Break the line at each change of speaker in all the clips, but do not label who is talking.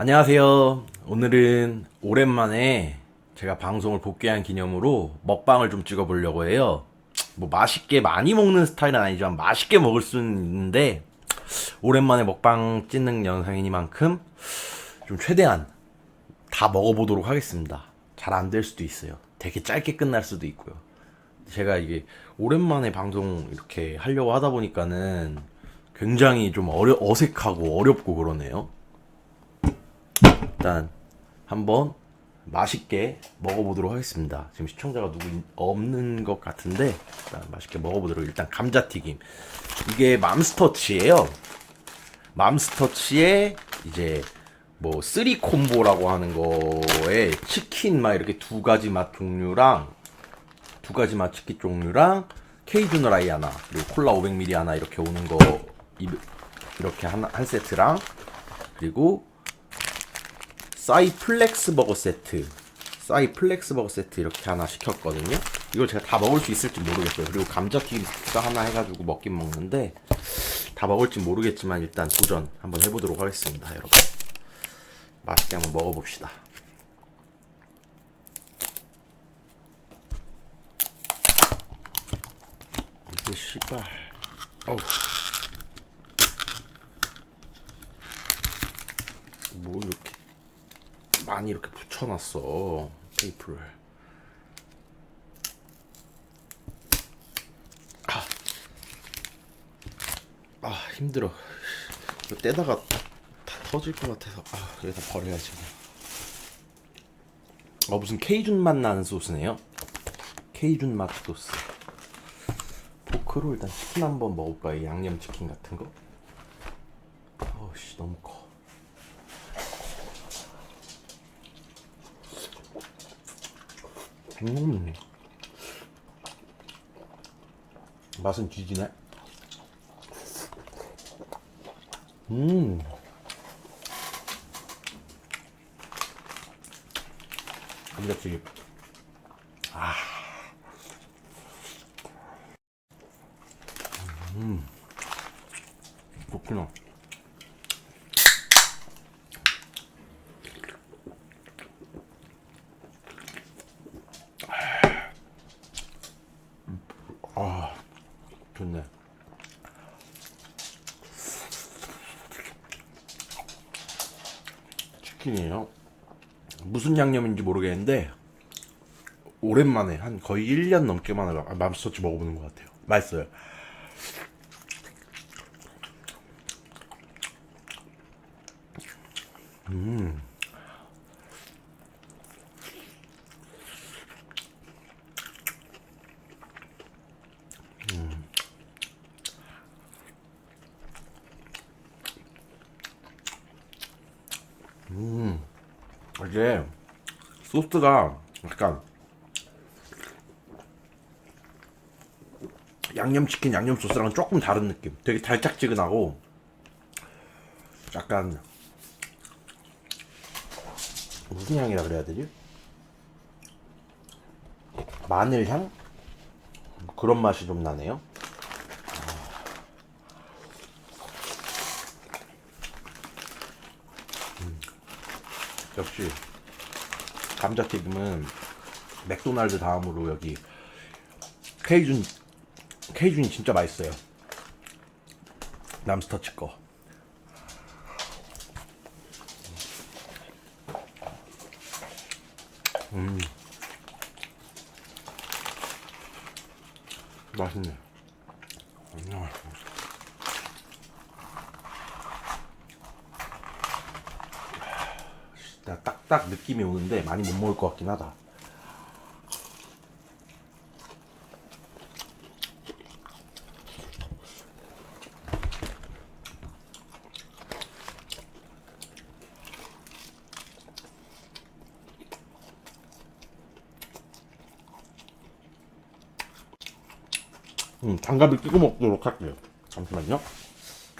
안녕하세요. 오늘은 오랜만에 제가 방송을 복귀한 기념으로 먹방을 좀 찍어보려고 해요. 뭐 맛있게 많이 먹는 스타일은 아니지만 맛있게 먹을 수는 있는데 오랜만에 먹방 찍는 영상이니만큼 좀 최대한 다 먹어보도록 하겠습니다. 잘 안 될 수도 있어요. 되게 짧게 끝날 수도 있고요. 제가 이게 오랜만에 방송 이렇게 하려고 하다 보니까는 굉장히 좀 어려 어색하고 어렵고 그러네요. 일단 한번 맛있게 먹어보도록 하겠습니다. 지금 시청자가 누구 있- 없는 것 같은데 일단 맛있게 먹어보도록 일단 감자튀김 이게 맘스터치예요. 맘스터치에 이제 뭐 쓰리 콤보라고 하는 거에 치킨 막 이렇게 두 가지 맛 종류랑 두 가지 맛 치킨 종류랑 케이준 라이 하나 그리고 콜라 500ml 하나 이렇게 오는 거 이- 이렇게 하나 한 세트랑 그리고 싸이 플렉스 버거 세트. 싸이 플렉스 버거 세트 이렇게 하나 시켰거든요. 이걸 제가 다 먹을 수 있을지 모르겠어요. 그리고 감자튀김 스틱도 하나 해가지고 먹긴 먹는데 다 먹을지 모르겠지만 일단 도전 한번 해보도록 하겠습니다 여러분. 맛있게 한번 먹어봅시다. 이게 씨발. 어우. 뭐 이렇게 많이 이렇게 붙여놨어 테이프를. 아, 아 힘들어. 이거 떼다가 다 터질 것 같아서. 아 여기다 버려야지 어 무슨 케이준 맛 나는 소스네요? 케이준 맛 소스. 포크로 일단 치킨 한번 이 양념치킨 같은 거? 어우씨 너무 커 음. 맛은 뒤지네. 음. 감자튀김. 아. 음. 좋구나. 아, 좋네. 치킨이에요. 무슨 양념인지 모르겠는데 오랜만에 한 거의 1년 넘게 만에 맘- 맘스터치 먹어보는 것 같아요. 맛있어요. 이게 소스가 약간 양념치킨 양념 소스랑은 조금 다른 느낌. 되게 달짝지근하고 약간 무슨 향이라 그래야 되지? 마늘 향? 그런 맛이 좀 나네요. 역시 감자튀김은 맥도날드 다음으로 여기 케이준 케이준이 진짜 맛있어요. 남스터치 거. 음. 맛있네. 음. 진짜 딱딱 느낌이 오는데 많이 못 먹을 것 같긴 하다. 음, 장갑을 끼고 먹도록 할게요. 잠시만요.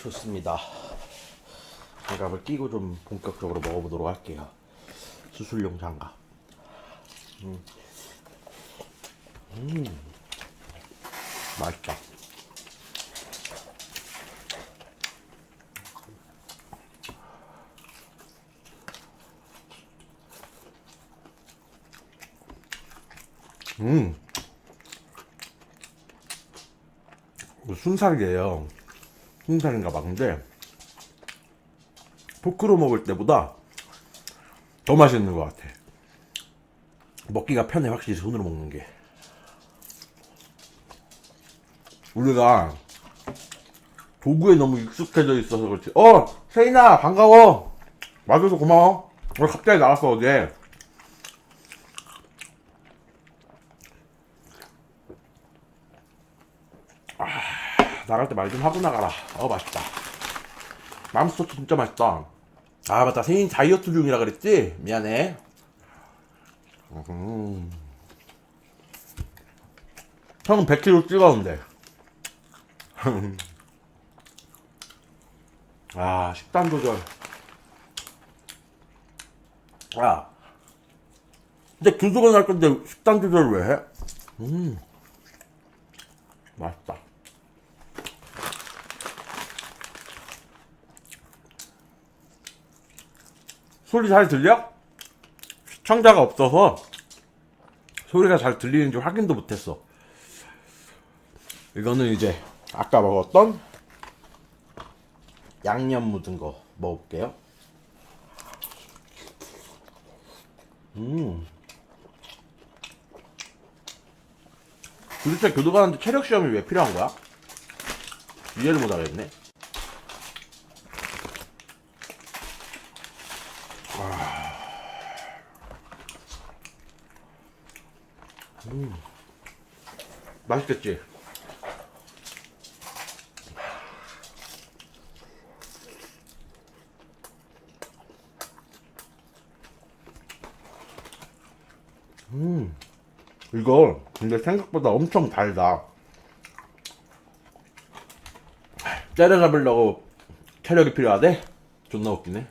좋습니다. 장갑을 끼고 좀 본격적으로 먹어보도록 할게요. 수술용 장갑. 음. 음. 맛있다. 음. 순살이에요. 순살인가 봐. 근데 포크로 먹을 때보다 더 맛있는 것 같아. 먹기가 편해 확실히 손으로 먹는 게. 우리가 도구에 너무 익숙해져 있어서 그렇지. 어, 세인아 반가워. 와줘서 고마워. 어, 갑자기 나왔어 어제. 아, 나갈 때 말 좀 하고 나가라. 어 맛있다. 맘스터치 진짜 맛있다. 아 맞다 세인 다이어트 중이라 그랬지? 미안해. 음. 형은 100kg 찍었는데. 아 식단 조절. 아. 근데 교도관 할 건데 식단 조절 왜 해? 음. 맛있다. 소리 잘 들려? 시청자가 없어서 소리가 잘 들리는지 확인도 못했어. 이거는 이제 아까 먹었던 양념 묻은 거 먹을게요. 음. 도대체 교도관한테 체력 시험이 왜 필요한 거야? 이해를 못 하겠네. 맛있겠지? 음, 이거 근데 생각보다 엄청 달다. 때려잡으려고 체력이 필요하대? 존나 웃기네.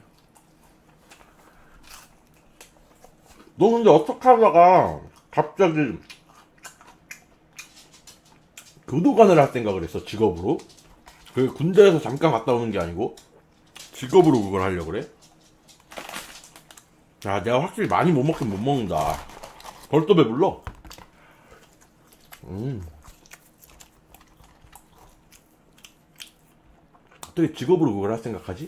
너 근데 어떻게 하다가 갑자기 교도관을 할 생각을 했어 직업으로. 그 군대에서 잠깐 갔다 오는 게 아니고 직업으로 그걸 하려고 그래? 야 내가 확실히 많이 못 먹긴 못 먹는다. 벌써 배불러. 음. 어떻게 직업으로 그걸 할 생각하지?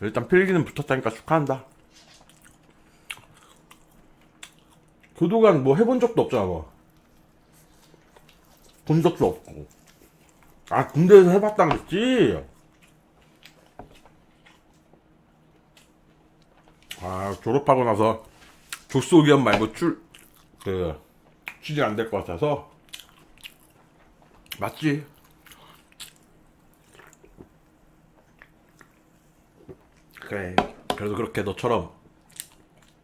일단 필기는 붙었다니까 축하한다 교도관 뭐 해본 적도 없잖아 뭐. 본 적도 없고. 아 군대에서 해봤다 그랬지? 아 졸업하고 나서 조쏘기업 말고 출그 취직 안 될 것 같아서. 맞지? 그래. 그래도 그렇게 너처럼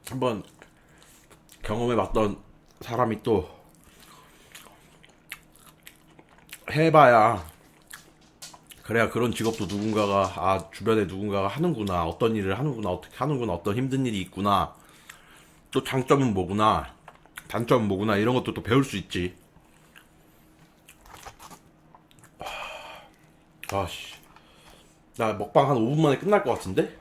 한번 경험해봤던 사람이 또 해봐야 그래야 그런 직업도 누군가가 아 주변에 누군가가 하는구나 어떤 일을 하는구나 어떻게 하는구나 어떤 힘든 일이 있구나 또 장점은 뭐구나 단점은 뭐구나 이런 것도 또 배울 수 있지. 아씨. 나 먹방 한 5분 만에 끝날 것 같은데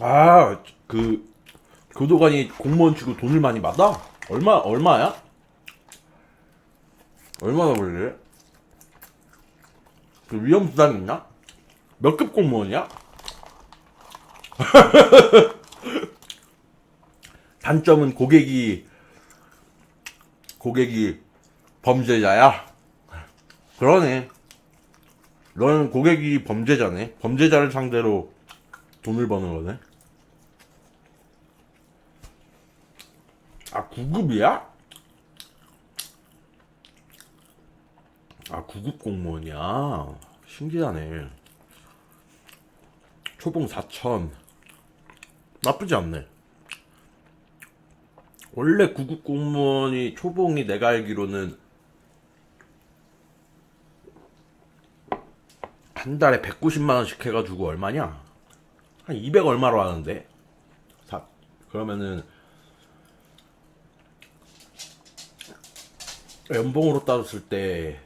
아, 그 교도관이 공무원 치고 돈을 많이 받아? 얼마 얼마야? 얼마나 벌래? 그 위험 부담 있나? 몇 급 공무원이야? 단점은 고객이 고객이 범죄자야. 그러네. 너는 고객이 범죄자네. 범죄자를 상대로 돈을 버는 거네. 아, 9급이야? 아, 9급 공무원이야. 신기하네. 초봉 4천. 나쁘지 않네. 원래 9급 공무원이 초봉이 내가 알기로는 한 달에 190만 원씩 해가지고 얼마냐? 한 200 얼마로 하는데? 사, 그러면은 연봉으로 따졌을 때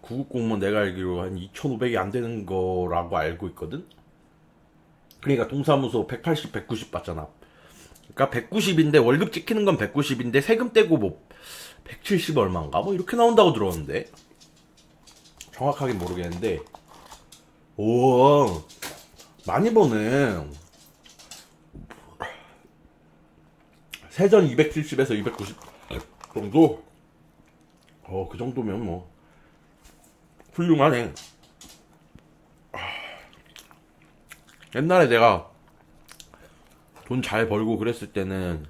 구급 공무원 내가 알기로 한 2,500이 안 되는 거라고 알고 있거든. 그러니까 동사무소 180, 190 받잖아. 그러니까 190인데 월급 찍히는 건 190인데 세금 떼고 뭐 170 얼마인가 뭐 이렇게 나온다고 들었는데 정확하게 모르겠는데 오 많이 버는 세전 270에서 290 정도? 어 그 정도면 뭐. 훌륭하네. 아, 옛날에 내가 돈 잘 벌고 그랬을 때는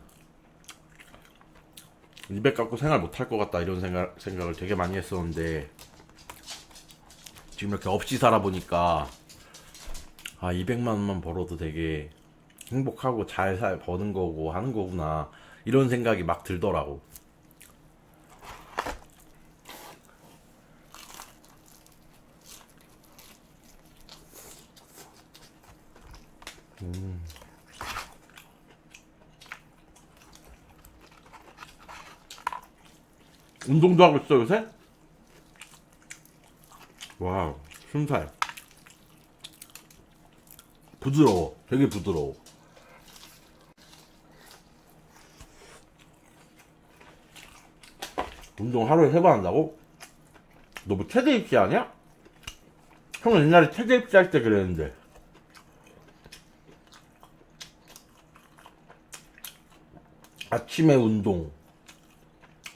200 갖고 생활 못할 것 같다 이런 생각, 생각을 되게 많이 했었는데 지금 이렇게 없이 살아보니까 아 200만 원만 벌어도 되게 행복하고 잘 살 버는 거고 하는 거구나. 이런 생각이 막 들더라고. 운동도 하고 있어 요새? 와우 순살 부드러워 되게 부드러워 운동 하루에 세 번 한다고? 너뭐 체대 입시 아니야? 형은 옛날에 체대 입시 할 때 그랬는데 아침에 운동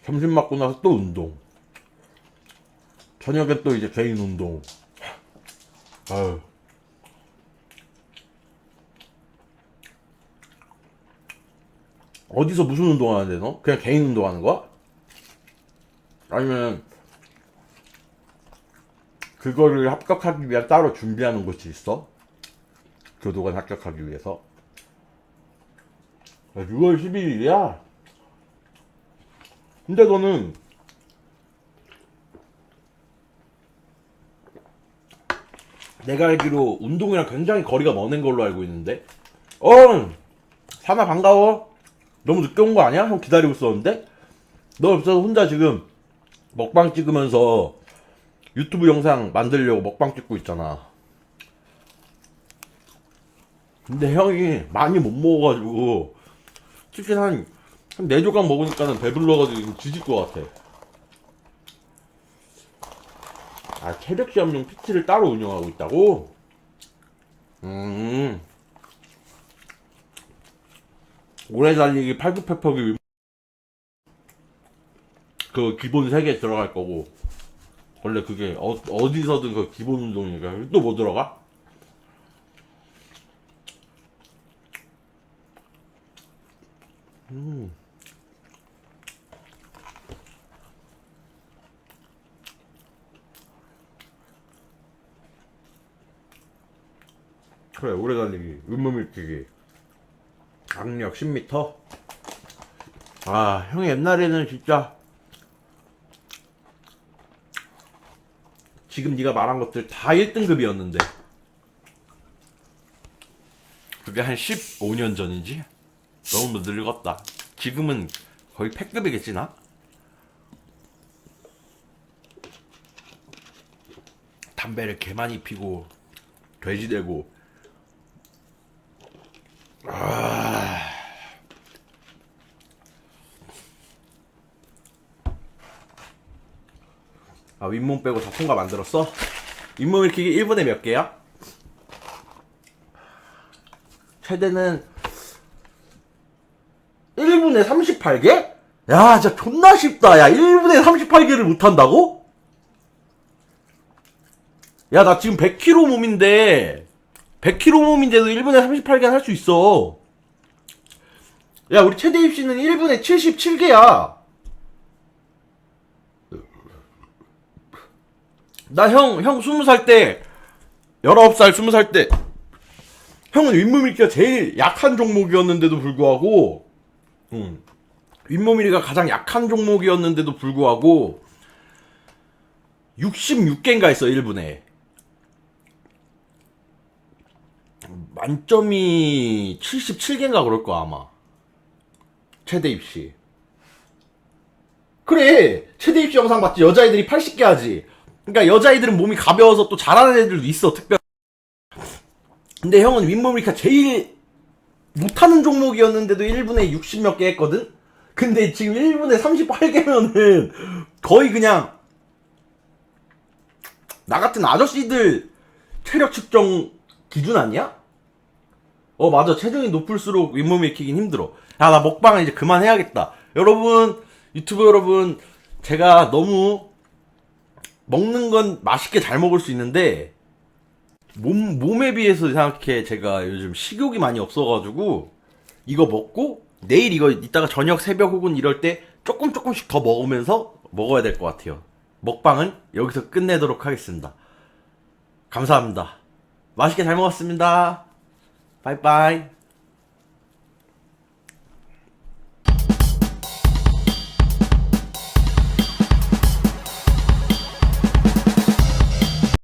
점심 먹고 나서 또 운동. 저녁에 또 이제 개인 운동. 아유. 어디서 무슨 운동 하는데 너? 그냥 개인 운동 하는 거야? 아니면 그거를 합격하기 위해 따로 준비하는 곳이 있어? 교도관 합격하기 위해서? 6월 11일이야? 근데 너는 내가 알기로 운동이랑 굉장히 거리가 먼 걸로 알고 있는데. 어 사나 반가워? 너무 늦게 온 거 아니야? 형 기다리고 있었는데? 너 없어서 혼자 지금 먹방 찍으면서 유튜브 영상 만들려고 먹방 찍고 있잖아. 근데 형이 많이 못 먹어가지고 치킨 한, 한 4조각 먹으니까는 배불러가지고 지금 뒤질 것 같아. 아, 체력 시험용 PT를 따로 운영하고 있다고? 음. 오래 달리기 팔굽혀펴기 그 기본 3개 들어갈 거고 원래 그게 어, 어디서든 그 기본 운동이니까 또 뭐 들어가? 그래 오래 달리기 윗몸일뛰기 악력 10m 아 형이 옛날에는 진짜 지금 네가 말한 것들 다 1등급이었는데. 그게 한 15년 전이지? 너무 늙었다. 지금은 거의 패급이겠지 나? 담배를 개 많이 피고 돼지 되고. 아 윗몸 빼고 다 통과 만들었어? 윗몸 일으키기 1분에 몇 개야? 최대는 1분에 38개? 야 진짜 존나 쉽다 야 1분에 38개를 못한다고? 야 나 지금 100kg 몸인데 100kg 몸인데도 1분에 38개 할수 있어 야 우리 최대 입시는 1분에 77개야 나 형, 형 20살 때, 19살, 20살 때, 형은 윗몸일기가 제일 약한 종목이었는데도 불구하고, 음, 윗몸일기가 가장 약한 종목이었는데도 불구하고, 66개인가 했어, 1분에. 만점이 77개인가 그럴 거야 아마. 최대 입시. 그래! 최대 입시 영상 봤지? 여자애들이 80개 하지 그러니까 여자애들은 몸이 가벼워서 또 잘하는 애들도 있어 특별 근데 형은 윗몸이니까 제일 못하는 종목이었는데도 1분에 60몇 개 했거든? 근데 지금 1분에 38개면은 거의 그냥 나 같은 아저씨들 체력 측정 기준 아니야? 어 맞아. 체중이 높을수록 윗몸 일으키긴 힘들어. 야 나 먹방은 이제 그만해야겠다. 여러분 유튜브 여러분 제가 너무 먹는 건 맛있게 잘 먹을 수 있는데 몸, 몸에 비해서 생각해 제가 요즘 식욕이 많이 없어가지고 이거 먹고 내일 이거 이따가 저녁 새벽 혹은 이럴 때 조금 조금씩 더 먹으면서 먹어야 될 것 같아요. 먹방은 여기서 끝내도록 하겠습니다. 감사합니다. 맛있게 잘 먹었습니다. 바이바이